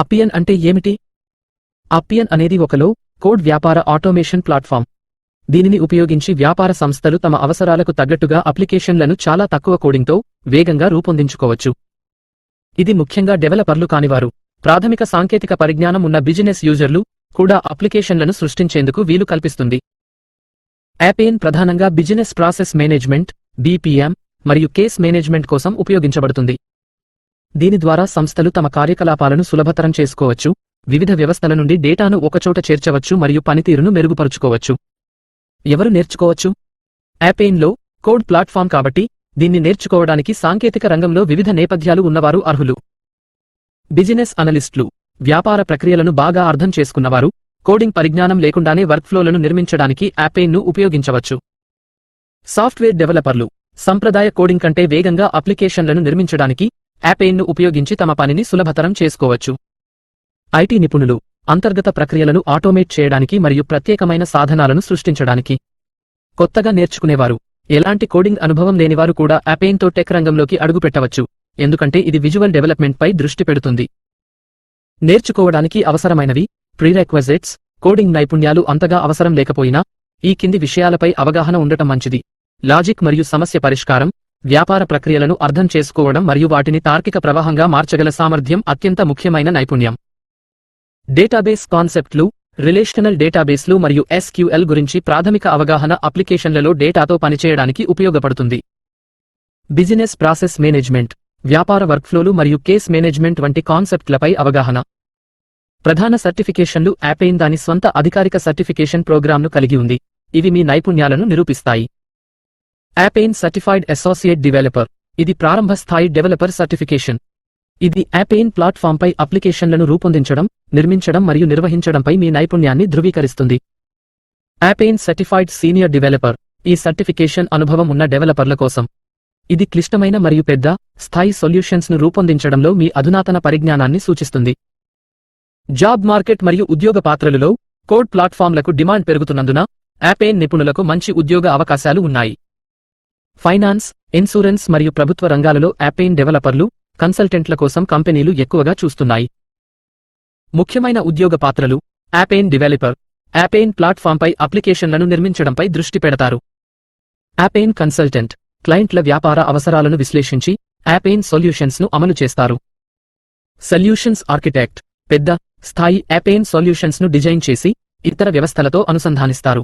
అపియన్ అంటే ఏమిటి? అపియన్ అనేది ఒకలో కోడ్ వ్యాపార ఆటోమేషన్ ప్లాట్ఫామ్. దీనిని ఉపయోగించి వ్యాపార సంస్థలు తమ అవసరాలకు తగ్గట్టుగా అప్లికేషన్లను చాలా తక్కువ కోడింగ్తో వేగంగా రూపొందించుకోవచ్చు. ఇది ముఖ్యంగా డెవలపర్లు కానివారు. ప్రాథమిక సాంకేతిక పరిజ్ఞానం ఉన్న బిజినెస్ యూజర్లు కూడా అప్లికేషన్లను సృష్టించేందుకు వీలు కల్పిస్తుంది. యాపియన్ ప్రధానంగా బిజినెస్ ప్రాసెస్ మేనేజ్మెంట్ బీపీఎం మరియు కేస్ మేనేజ్మెంట్ కోసం ఉపయోగించబడుతుంది. దీని ద్వారా సంస్థలు తమ కార్యకలాపాలను సులభతరం చేసుకోవచ్చు వివిధ వ్యవస్థల నుండి డేటాను ఒకచోట చేర్చవచ్చు మరియు పనితీరును మెరుగుపరుచుకోవచ్చు. ఎవరు నేర్చుకోవచ్చు? యాపెయిన్లో కోడ్ ప్లాట్ఫామ్ కాబట్టి దీన్ని నేర్చుకోవడానికి సాంకేతిక రంగంలో వివిధ నేపథ్యాలు ఉన్నవారు అర్హులు. బిజినెస్ అనలిస్టులు వ్యాపార ప్రక్రియలను బాగా అర్థం చేసుకున్నవారు కోడింగ్ పరిజ్ఞానం లేకుండానే వర్క్ఫ్లోలను నిర్మించడానికి యాపెయిన్ను ఉపయోగించవచ్చు. సాఫ్ట్వేర్ డెవలపర్లు సంప్రదాయ కోడింగ్ కంటే వేగంగా అప్లికేషన్లను నిర్మించడానికి యాపెయిన్ను ఉపయోగించి తమ పనిని సులభతరం చేసుకోవచ్చు. ఐటీ నిపుణులు అంతర్గత ప్రక్రియలను ఆటోమేట్ చేయడానికి మరియు ప్రత్యేకమైన సాధనాలను సృష్టించడానికి. కొత్తగా నేర్చుకునేవారు ఎలాంటి కోడింగ్ అనుభవం లేనివారు కూడా యాపెయిన్తో టెక్ రంగంలోకి అడుగుపెట్టవచ్చు ఎందుకంటే ఇది విజువల్ డెవలప్మెంట్పై దృష్టి పెడుతుంది. నేర్చుకోవడానికి అవసరమైనవి ప్రీరెక్వెజిట్స్ కోడింగ్ నైపుణ్యాలు అంతగా అవసరం లేకపోయినా ఈ కింది విషయాలపై అవగాహన ఉండటం మంచిది. లాజిక్ మరియు సమస్య పరిష్కారం వ్యాపార ప్రక్రియలను అర్థం చేసుకోవడం మరియు వాటిని తార్కిక ప్రవాహంగా మార్చగల సామర్థ్యం అత్యంత ముఖ్యమైన నైపుణ్యం. డేటాబేస్ కాన్సెప్ట్లు రిలేషనల్ డేటాబేస్లు మరియు ఎస్క్యూఎల్ గురించి ప్రాథమిక అవగాహన అప్లికేషన్లలో డేటాతో పనిచేయడానికి ఉపయోగపడుతుంది. బిజినెస్ ప్రాసెస్ మేనేజ్మెంట్ వ్యాపార వర్క్ఫ్లోలు మరియు కేస్ మేనేజ్మెంట్ వంటి కాన్సెప్ట్లపై అవగాహన. ప్రధాన సర్టిఫికేషన్లు యాపెయిన్ దాని స్వంత అధికారిక సర్టిఫికేషన్ ప్రోగ్రామ్ను కలిగి ఉంది. ఇవి మీ నైపుణ్యాలను నిరూపిస్తాయి. యాపెయిన్ సర్టిఫైడ్ అసోసియేట్ డెవలపర్ ఇది ప్రారంభ స్థాయి డెవలపర్ సర్టిఫికేషన్ ఇది యాపెయిన్ ప్లాట్ఫామ్పై అప్లికేషన్లను రూపొందించడం నిర్మించడం మరియు నిర్వహించడంపై మీ నైపుణ్యాన్ని ధృవీకరిస్తుంది. యాపెయిన్ సర్టిఫైడ్ సీనియర్ డెవలపర్ ఈ సర్టిఫికేషన్ అనుభవం ఉన్న డెవలపర్ల కోసం. ఇది క్లిష్టమైన మరియు పెద్ద స్థాయి సొల్యూషన్స్ను రూపొందించడంలో మీ అధునాతన పరిజ్ఞానాన్ని సూచిస్తుంది. జాబ్ మార్కెట్ మరియు ఉద్యోగ పాత్రలలో కోడ్ ప్లాట్ఫామ్లకు డిమాండ్ పెరుగుతున్నందున యాపెయిన్ నిపుణులకు మంచి ఉద్యోగ అవకాశాలు ఉన్నాయి. ఫైనాన్స్ ఇన్సూరెన్స్ మరియు ప్రభుత్వ రంగాలలో యాపెయిన్ డెవలపర్లు కన్సల్టెంట్ల కోసం కంపెనీలు ఎక్కువగా చూస్తున్నాయి. ముఖ్యమైన ఉద్యోగ పాత్రలు యాపెయిన్ డెవలపర్ యాపెయిన్ ప్లాట్ఫాంపై అప్లికేషన్లను నిర్మించడంపై దృష్టి పెడతారు. యాపెయిన్ కన్సల్టెంట్ క్లయింట్ల వ్యాపార అవసరాలను విశ్లేషించి యాపెయిన్ సొల్యూషన్స్ను అమలు చేస్తారు. సొల్యూషన్స్ ఆర్కిటెక్ట్ పెద్ద స్థాయి యాపెయిన్ సొల్యూషన్స్ను డిజైన్ చేసి ఇతర వ్యవస్థలతో అనుసంధానిస్తారు.